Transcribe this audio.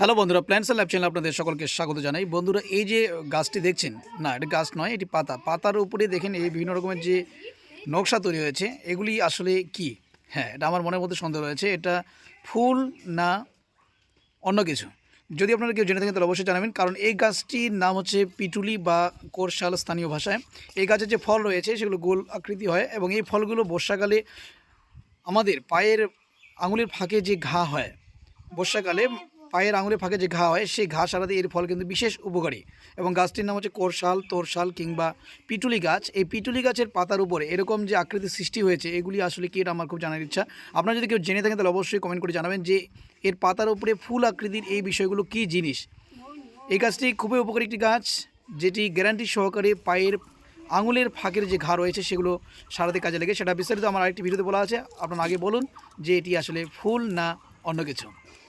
Hello বন্ধুরা plants lab channel আপনাদের সকলকে স্বাগত জানাই। বন্ধুরা, এই যে গাছটি দেখছেন, না, এটা গাছ নয়, এটি পাতা। পাতার উপরে দেখেন এই বিভিন্ন রকমের যে নকশা তৈরি হয়েছে, এগুলি আসলে কি? হ্যাঁ এটা আমার মনের মধ্যে সন্দেহ রয়েছে, এটা ফুল না অন্য কিছু? যদি আপনারা কেউ জেনে থাকেন, তাহলে অবশ্যই জানাবেন, কারণ এই গাছটির নাম হচ্ছে পিটুলি বা কোরশাল স্থানীয় ভাষায়। এই গাছের যে ফল রয়েছে, সেগুলো গোল আকৃতি হয় এবং এই ফলগুলো বর্ষাকালে আমাদের পায়ের আঙুলের ফাঁকে যে ঘা হয়, বর্ষাকালে পায়ের আঙুলের ফাঁকে যে ঘা হয়, সেই ঘা সারাতে এর ফল কিন্তু বিশেষ উপকারী। এবং গাছটির নাম হচ্ছে কোরশাল, তোরশাল কিংবা পিটুলি গাছ। এই পিটুলি গাছের পাতার উপরে এরকম যে আকৃতির সৃষ্টি হয়েছে, এগুলি আসলে কি এটা আমার খুব জানার ইচ্ছা। আপনারা যদি কেউ জেনে থাকেন, তাহলে অবশ্যই কমেন্ট করে জানাবেন যে এর পাতার উপরে ফুল আকৃতির এই বিষয়গুলো কী জিনিস। এই গাছটি খুবই উপকারী একটি গাছ, যেটি গ্যারান্টি সহকারে পায়ের আঙুলের ফাঁকের যে ঘা রয়েছে, সেগুলো সারাতে কাজে লাগে। সেটা বিস্তারিত আমার আরেকটি ভিডিওতে বলা আছে। আপনারা আগে বলুন যে এটি আসলে ফুল না অন্য কিছু।